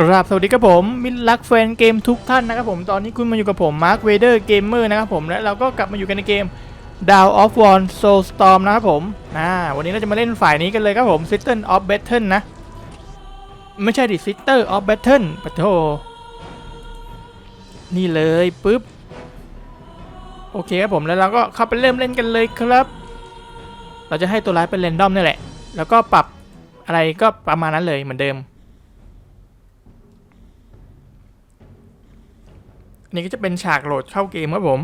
กราบสวัสดีครับผมมิตรรักแฟนเกมทุกท่านนะครับผมตอนนี้คุณมาอยู่กับผมมาร์คเวเดอร์เกมเมอร์นะครับผมและเราก็กลับมาอยู่กันในเกม Down of War Soulstorm นะครับผมอ่าวันนี้เราจะมาเล่นฝ่ายนี้กันเลยครับผม System of Battle นะ ไม่ใช่ดิ Sister of Battle ปะโทนี่เลยปุ๊บ โอเคครับผมแล้วเราก็เข้าไปเริ่มเล่นกันเลยครับ เราจะให้ตัวร้ายเป็นเรนดอมนี่แหละ แล้วก็ปรับอะไรก็ประมาณนั้นเลยเหมือนเดิม นี่ก็จะเป็นฉากโหลดเข้าเกมครับผม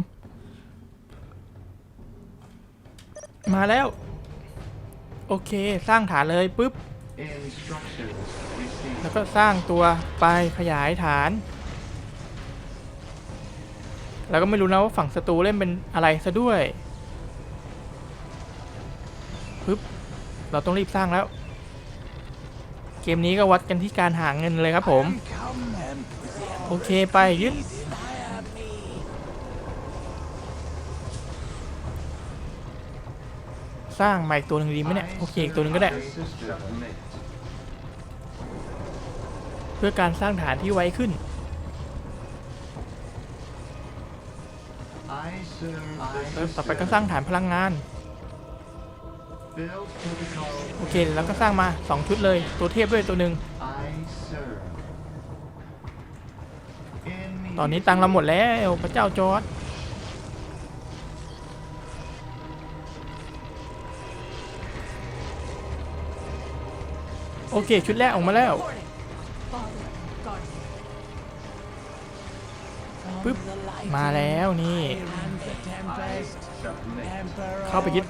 มาแล้ว โอเคสร้างฐานเลยปุ๊บ แล้วก็สร้างตัวไปขยายฐาน แล้วก็ไม่รู้นะว่าฝั่งศัตรูเล่นเป็นอะไรซะด้วยปึ๊บเราต้องรีบสร้างแล้ว เกมนี้ก็วัดกันที่การหาเงินเลยครับผม โอเคไปยึด สร้างใหม่ตัวหนึ่งดีไหมเนี่ย โอเคอีกตัวหนึ่งก็ได้ เพื่อการสร้างฐานที่ไวขึ้นเริ่มต่อไปก็สร้างฐานพลังงาน โอเคแล้วก็สร้างมา 2 ชุดเลย ตัวเทพด้วยตัวหนึ่งตอนนี้ตังเราหมดแล้วพระเจ้าจอร์ด โอเค ชุดแรกออกมาแล้วปึ๊บมาแล้วนี่ เข้าไปยึด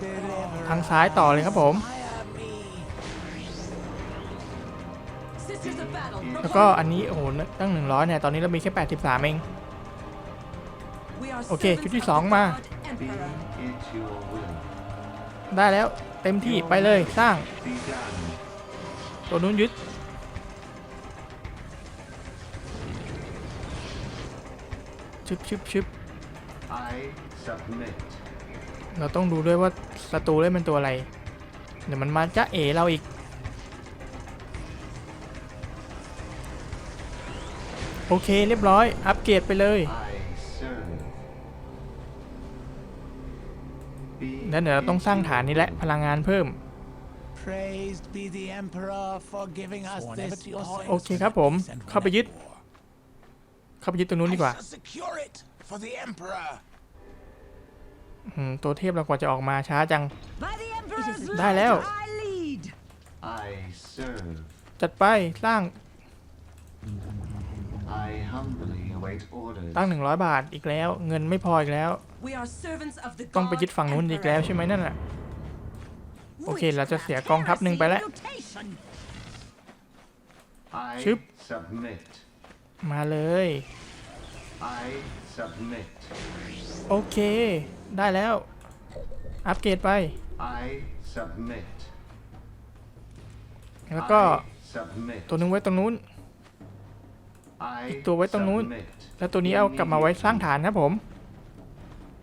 ทางซ้ายต่อเลยครับผม แล้วก็อันนี้ โอ้โหตั้ง 100 เนี่ย ตอนนี้เรามีแค่ 83 เอง โอเค ชุดที่สองมา ได้แล้วเต็มที่ไปเลยสร้าง ตัวนู้นยึดชึบชึบชึบ I submit. เราต้องดูด้วยว่าศัตรูเล่นเป็นตัวอะไร เดี๋ยวมันมาจะเอเราอีก โอเคเรียบร้อย อัปเกรดไปเลย I serve. Be แล้วเดี๋ยวเราต้องสร้างฐานนี้แหละพลังงานเพิ่ม Praised be the Emperor for giving us this point. โอเคครับผม เข้าไปยึด เข้าไปยึดตรงนู้นดีกว่า I shall secure it for the Emperor. อืมตัวเทพเรากว่าจะออกมาช้าจัง By the Emperor's ได้แล้ว light, I lead. I serve. จัดไปสร้าง I humbly await orders. ตั้ง100บาทอีกแล้ว เงินไม่พออีกแล้ว We are servants of the ต้องไป god ยึดฝั่งนู้นอีกแล้วใช่ไหมนั่นน่ะ โอเคเราจะเสียกองทัพหนึ่งไปแล้ว Mutation. I Chip. submit. มาเลย I submit. โอเค ได้แล้ว อัปเกรดไป I submit. แล้วก็ I submit. ตัวหนึงไว้ตรงนู้น I อีกตัวไว้ตรงนู้น submit. แล้วตัวนี้เอากลับมาไว้สร้างฐานนะผม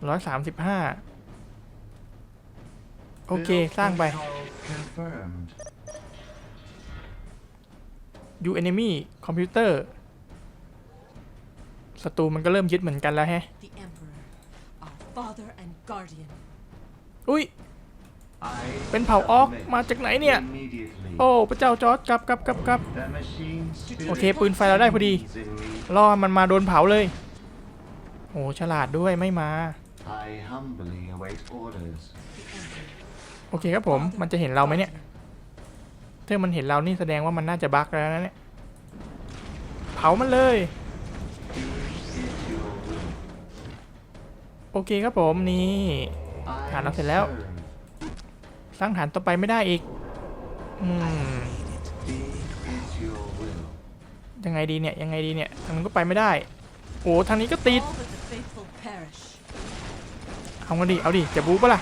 ร้อยสามสิบห้า โอเค Build สร้างไป protocol Confirmed. U enemy คอมพิวเตอร์ศัตรูมันก็เริ่มยึดเหมือนกันแล้วแฮะ The Emperor, our father and guardian. อุ้ย I เป็นเผ่าออก submit มาจากไหนเนี่ย immediately. โอ้ พระเจ้าจอร์ดกลับกลับกลับกลับ The machine spirit โอเค ปืนไฟเราได้พอดี is in me. รอมันมาโดนเผาเลย โอ้ ฉลาดด้วยไม่มา I humbly await orders. โอเคครับผม มันจะเห็นเราไหมเนี่ย ถ้ามันเห็นเรานี่แสดงว่ามันน่าจะบั๊กแล้วนะเนี่ย เผามันเลย โอเคครับผมนี่ฐานเราเสร็จแล้ว สร้างฐานต่อไปไม่ได้อีก อืม ยังไงดีเนี่ย ยังไงดีเนี่ย ทางนั้นก็ไปไม่ได้ โอ้ทางนี้ก็ติด เอากันดิ เอาดิ จะบู๊ปะล่ะ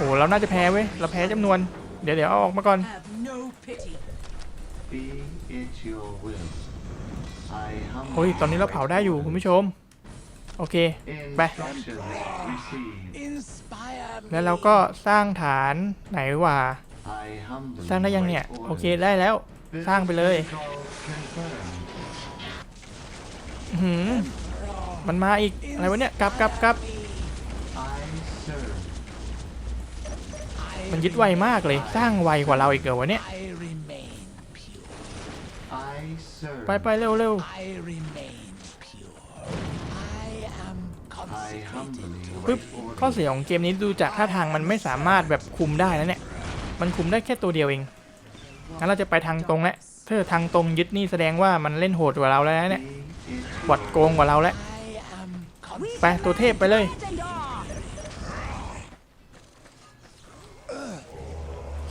โอ้เราน่าจะแพ้เว้ย เราแพ้จำนวน เดี๋ยวเดี๋ยวเอาออกมาก่อน Have no pity. Be it your will. I โอ้ย humbly ตอนนี้เราเผาได้อยู่คุณผู้ชม โอเค ไป Instructions received. Inspire me. แล้วเราก็สร้างฐานไหนวะ I humbly สร้างได้ยังเนี่ย await โอเค orders. ได้แล้ว Build สร้างไปเลย protocol confirmed. อื้อหือมันมาอีก อะไรวะเนี่ย กลับกลับกลับ I มันยึดไวมากเลย สร้างไวกว่าเราอีกเหรอวะเนี่ยไปไปเร็วเร็วปึ๊บข้อเสียของเกมนี้ดูจากท่าทางมันไม่สามารถแบบคุมได้นะเนี่ย มันคุมได้แค่ตัวเดียวเองงั้นเราจะไปทางตรงแล้วถ้าทางตรงยึดนี่แสดงว่ามันเล่นโหดกว่าเราแล้วนะเนี่ยบอดโกงกว่าเราแล้วไปตัวเทพไปเลย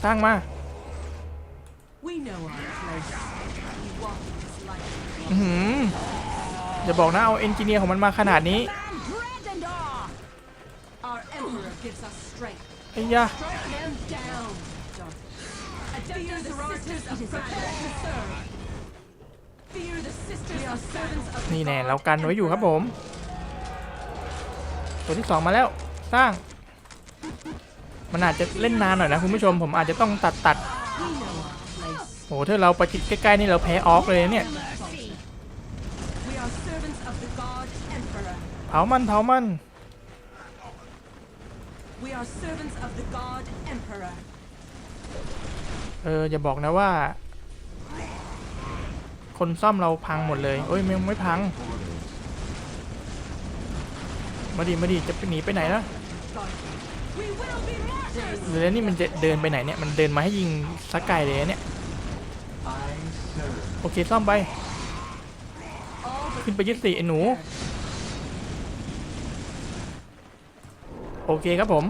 สร้างมา We know our place. We walk in this light. อื้อหืออย่าบอกนะเอาเอนจิเนียร์ของมันมาขนาดนี้ Our emperor gives us strength. ไอ้ยะ Strike them down. Fear the sisters of prepare to serve. Fear the sisters of servants of นี่แน่เรากันไว้อยู่ครับผม ตัวที่สองมาแล้ว สร้าง มันอาจจะเล่นนานหน่อยนะคุณผู้ชมผมอาจจะต้องตัดตัด We know our place. โหถ้าเราประชิดใกล้ๆนี่เราแพ้ออกเลยเนี่ยเผามันเผามันเอออย่าบอกนะว่า คนซ่อมเราพังหมดเลยโอ้ยไม่ไม่พัง มาดิมาดิจะไปหนีไปไหนนะ We will be martyrs. แล้วนี่มันจะเดินไปไหนเนี่ย มันเดินมาให้ยิงสกไก่เลยเนี่ยโอเคซ่อมไป ขึ้นไปยึดสี่ไอ้หนู โอเคครับผม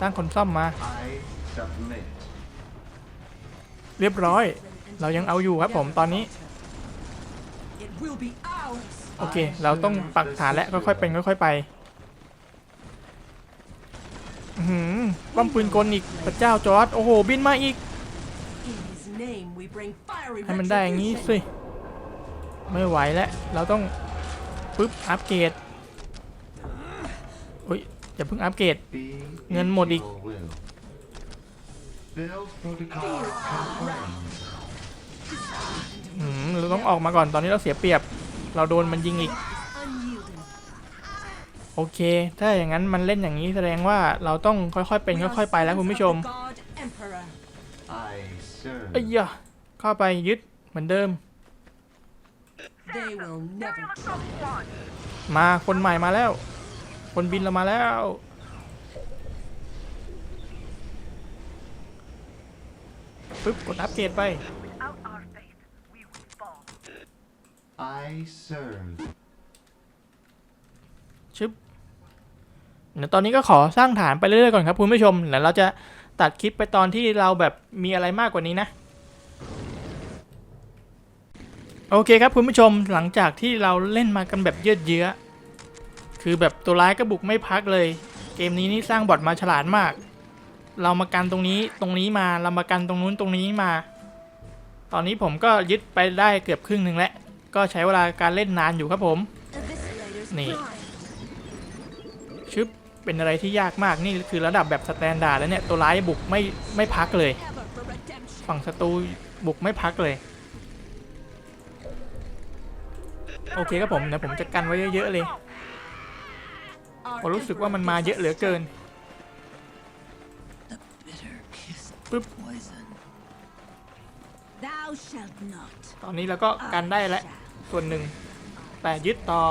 ตั้งคนซ่อมมา เรียบร้อย เรายังเอาอยู่ครับผมตอนนี้ โอเค เราต้องปักฐานและค่อยๆเป็นค่อย ๆ ไป หือป้อมปืนกลอีกพระเจ้าจอร์ดโอ้โห บินมาอีก ให้มันได้อย่างนี้สิ ไม่ไหวแล้ว เราต้องปึ๊บอัปเกรดอุ้ยอย่าเพิ่งอัปเกรด เงินหมดอีก your will. Build protocol confirmed. อืมเราต้องออกมาก่อนตอนนี้เราเสียเปรียบ เราโดนมันยิงอีก โอเค ถ้าอย่างนั้นมันเล่นอย่างนี้แสดงว่าเราต้องค่อยๆเป็น We are ค่อยๆไปแล้วคุณผู้ชม servants of the god emperor. I serve. เอ้ยยะเข้าไปยึดเหมือนเดิม They will never try. มาคนใหม่มาแล้ว คนบินเรามาแล้ว ปึ๊บ กดอัปเกรดไป I serve. ชึบเดี๋ยว ตอนนี้ก็ขอสร้างฐานไปเรื่อยๆก่อนครับคุณผู้ชมแล้วเราจะตัดคลิปไปตอนที่เราแบบมีอะไรมากกว่านี้นะ โอเคครับคุณผู้ชมหลังจากที่เราเล่นมากันแบบยืดเยื้อ คือแบบตัวร้ายก็บุกไม่พักเลย เกมนี้นี่สร้างบอทมาฉลาดมาก เรามากันตรงนี้ตรงนี้มาเรามากันตรงนู้นตรงนี้มา ตอนนี้ผมก็ยึดไปได้เกือบครึ่งหนึ่งแล้วก็ใช้เวลาการเล่นนานอยู่ครับผม Eviscerators Nè. prime. ชึบ เป็นอะไรที่ยากมากนี่คือระดับแบบสแตนดาร์ดแล้วเนี่ยตัวร้ายบุกไม่ไม่พักเลย ฝั่งศัตรูบุกไม่พักเลย โอเคครับผมเดี๋ยวผมจะกันไว้เยอะๆเลยผมรู้สึกว่ามันมาเยอะเหลือเกิน bitter kiss Boop. poison. Thou shalt not. ตอนนี้เราก็กันได้แล้วส่วนหนึ่งแต่ยึดต่อ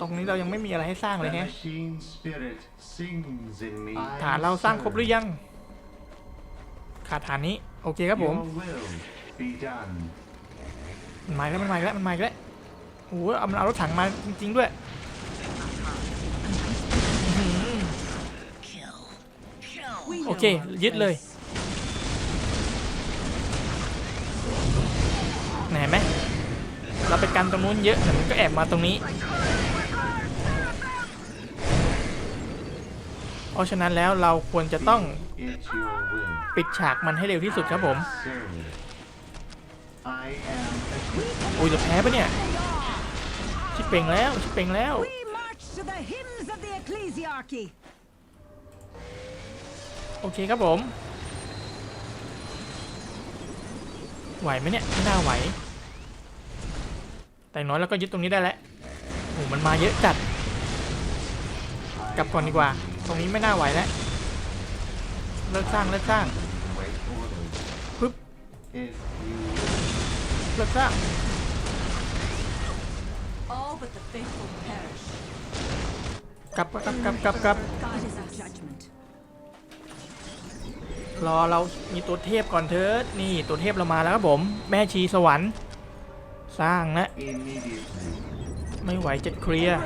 ตรงนี้เรายังไม่มีอะไรให้สร้างเลย The แฮะ machine spirit sings in me. ฐานเราสร้างครบหรือยัง ขาดฐานนี้ โอเคครับผม Your will be done. มันมาอีกแล้วมันมาอีกแล้วมันมาอีกแล้วโอ้โหเอามันเอารถถังมาจริง ๆ ด้วย We โอ know เค our ยึดเลย place. ไหนเห็นไหมเราไปกันตรงนู้นเยอะแต่มันก็แอบมาตรงนี้ ราะฉะนั้นแล้วเราควรจะต้อง It's your will. ปิดฉากมันให้เร็วที่สุดครับผม Serve. I am equipped. อุ้ยจะแพ้ปะเนี่ย ชิบเป่งแล้วชิบเป่งแล้ว We march to the hymns of the ecclesiarchy. โอเคครับผม I ไหวไหมเนี่ย ไม่น่าไหว แต่อย่างน้อยเราก็ยึดตรงนี้ได้แล้วโอ้มันมาเยอะจัด กลับก่อนดีกว่าต รงนี้ไม่น่าไหวแล้วเลิกสร้างเลิกสร้าง Wait orders. Whoop. If you เลิกสร้าง All but the faithful perish. กลับกลับกลับกลับกลับ God is our judgment. รอเรามีตัวเทพก่อนเถิดนี่ตัวเทพเรามาแล้วครับผม แม่ชีสวรรค์ สร้างนะ immediately ไม่ไหวจะเคลียร์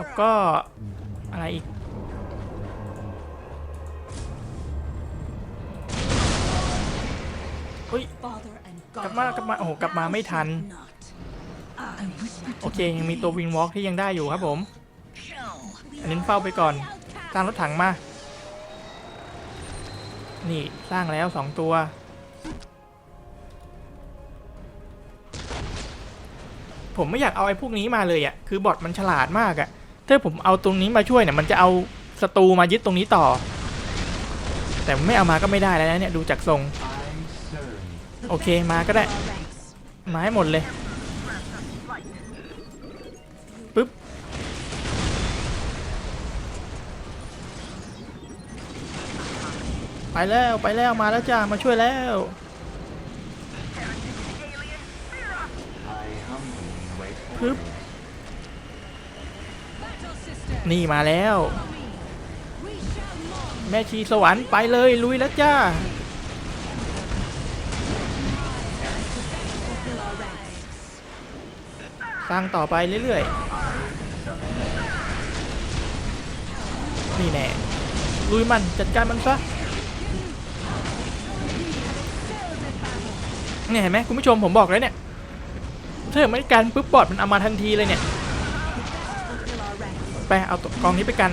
แล้วก็อะไรอีก เฮ้ย กลับมากลับมา โอ้โห กลับมาไม่ทัน โอเค ยังมีตัววินวอล์กที่ยังได้อยู่ครับผมอันนี้เฝ้าไปก่อน สร้างรถถังมา นี่สร้างแล้วสองตัว ผมไม่อยากเอาไอ้พวกนี้มาเลยอะ่ะ คือบอทมันฉลาดมากอะ่ะ ถ้าผมเอาตรงนี้มาช่วยเนี่ยมันจะเอาศัตรูมายึดตรงนี้ต่อ แต่ไม่เอามาก็ไม่ได้แล้วนะเนี่ยดูจากทรง โอเคมาก็ได้ มาให้หมดเลยปึ๊บไปแล้วไปแล้วมาแล้วจ้ามาช่วยแล้วปึ๊บ นี่มาแล้ว แม่ชีสวรรค์ไปเลยลุยแล้วจ้า สร้างต่อไปเรื่อยๆ นี่แน่ลุยมันจัดการมันซะเนี่ยเห็นไหมคุณผู้ชมผมบอกแล้วเนี่ยถ้าไม่กันปุ๊บบอดมันเอามาทันทีเลยเนี่ย ไปเอาตัวกองนี้ไปกัน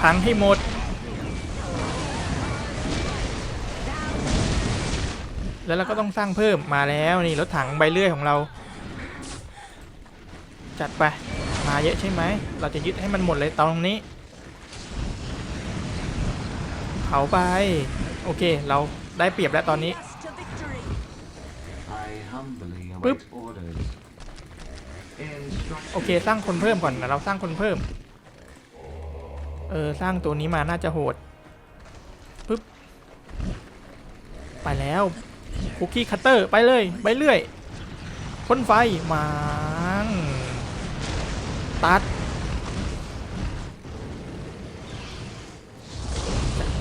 พังให้หมด แล้วเราก็ต้องสร้างเพิ่มมาแล้วนี่รถถังใบเลื่อยของเรา จัดไป มาเยอะใช่ไหม เราจะยึดให้มันหมดเลยตรงนี้ เผาไป โอเคเราได้เปรียบแล้วตอนนี้ To victory. โอเคสร้างคนเพิ่มก่อนนะเราสร้างคนเพิ่ม เออสร้างตัวนี้มาน่าจะโหดปึ๊บไปแล้วคุกกี้คัตเตอร์ไปเลยไปเรื่อยพ่นไฟมันตัด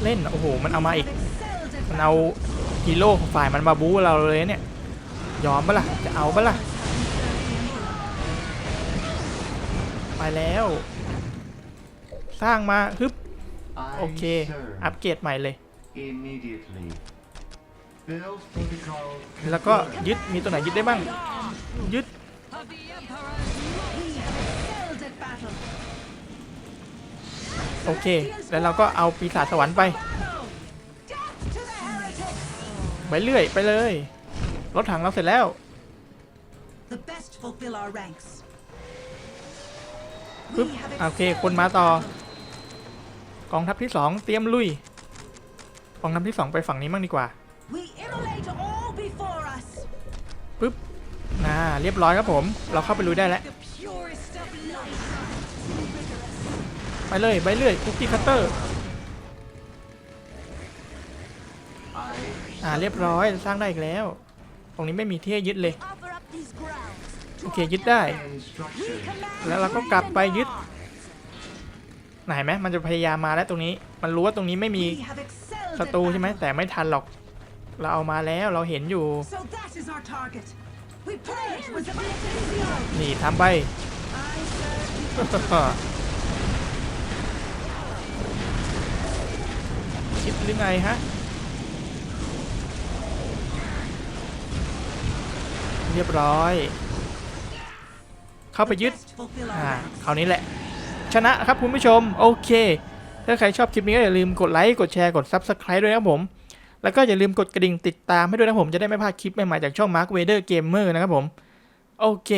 เล่นโอ้โหมันเอามาอีกมันเอาฮีโร่ของฝ่ายมันมาบู๊เราเลยเนี่ยยอมปะล่ะจะเอาปะล่ะ ไปแล้ว สร้างมาฮึบ I โอเค serve อัปเกรดใหม่เลย immediately. Build protocol. แล้วก็ยึดมีตัวไหนยึดได้บ้าง ยึด Of the Emperor's excelled at battle. โอเค แล้วเราก็เอาปีศาจสวรรค์ไป Death to the heretics. ไปเรื่อยไปเลย รถถังเราเสร็จแล้ว The best fulfill our ranks. ปึ๊บโอเค คนมาต่อ กองทัพที่สองเตรียมลุย กองทัพที่สองไปฝั่งนี้มั่งดีกว่า We immolate all before us. ปึ๊บน่าเรียบร้อยครับผม เราเข้าไปลุยได้แล้ว the purest of light. ไปเลย ไปเรื่อยคุกกี้คัตเตอร์ I อ่าเรียบร้อยสร้างได้อีกแล้ว ตรงนี้ไม่มีที่ให้ยึดเลย Offer up these grounds. โอเคยึดได้ instructions. แล้วเราก็กลับไปยึดไหนไหมมันจะพยายามมาแล้วตรงนี้ มันรู้ว่าตรงนี้ไม่มี We have excelled ศั at ตรูใช่ไหม battle. แต่ไม่ทันหรอก เราเอามาแล้วเราเห็นอยู่ So that is our target. We pledge with the ecclesiarchy. นี่ทำไป I serve คิดหรือไงฮะ เรียบร้อย เข้าไปยึดอ่าคราวนี้แหละ ชนะครับคุณผู้ชม โอเค ถ้าใครชอบคลิปนี้ก็อย่าลืมกดไลค์กดแชร์กด Subscribe ด้วยนะครับผม แล้วก็อย่าลืมกดกระดิ่งติดตามให้ด้วยนะผมจะได้ไม่พลาดคลิปใหม่ๆจากช่อง Mark Vader Gamer นะครับผม โอเค